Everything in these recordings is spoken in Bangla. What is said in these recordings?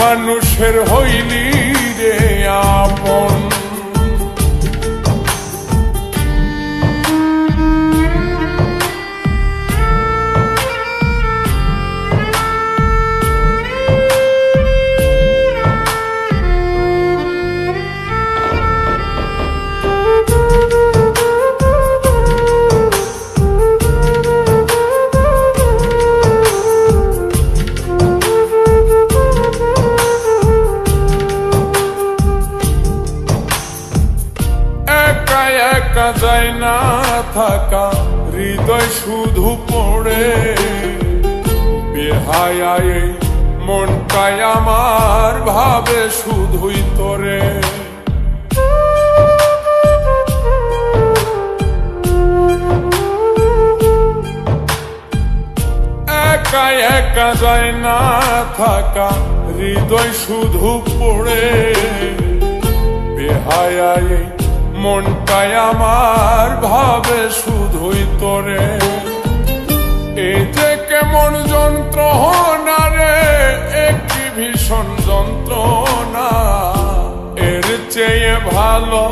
মানুষের হইলি রে আপন। একা যায় না থাকা, হৃদয় শুধু পড়ে। বেহায় মনটাই আমার ভাবে শুধুই তোরে। একা একা যায় না থাকা, হৃদয় শুধু পড়ে। বেহায় মনটাই আমার ভাবে শুধুই তোরে। এই যে কেমন যন্ত্রণা রে, একটি ভীষণ যন্ত্রণা। এর চেয়ে ভালো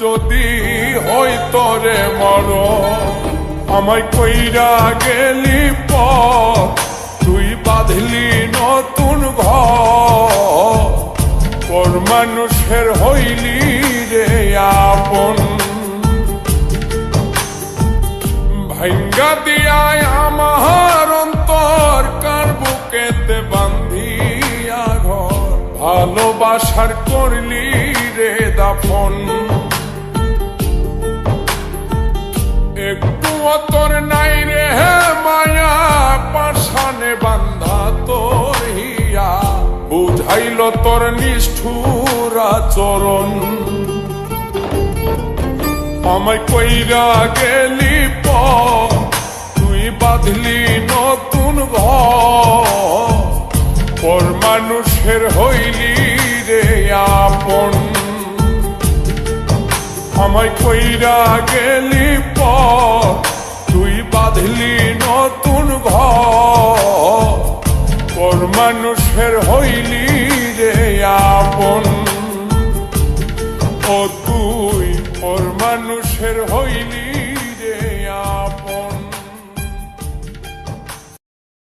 যদি হই তোরে মর আমায় কইরা গেলি পর তুই বাঁধলি নতুন ঘর। মানুষের হইলি ভাঙ্গা দিয়ায় আমার অন্তর কার বুকেতে বান্ধিয়া ঘর ভালোবাসার করলি রে দাফন একটু তোর নাই রে মায়া পাশানে বান্ধা তোর হিয়া বুঝাইল তোর নিষ্ঠুর আচরণ আমায় কইরা গেলি প আমায় কইরা গেলি পর তুই বাঁধলি নতুন ঘর। মানুষের হইলি রে আপন। ও তুই ওর মানুষের হইলি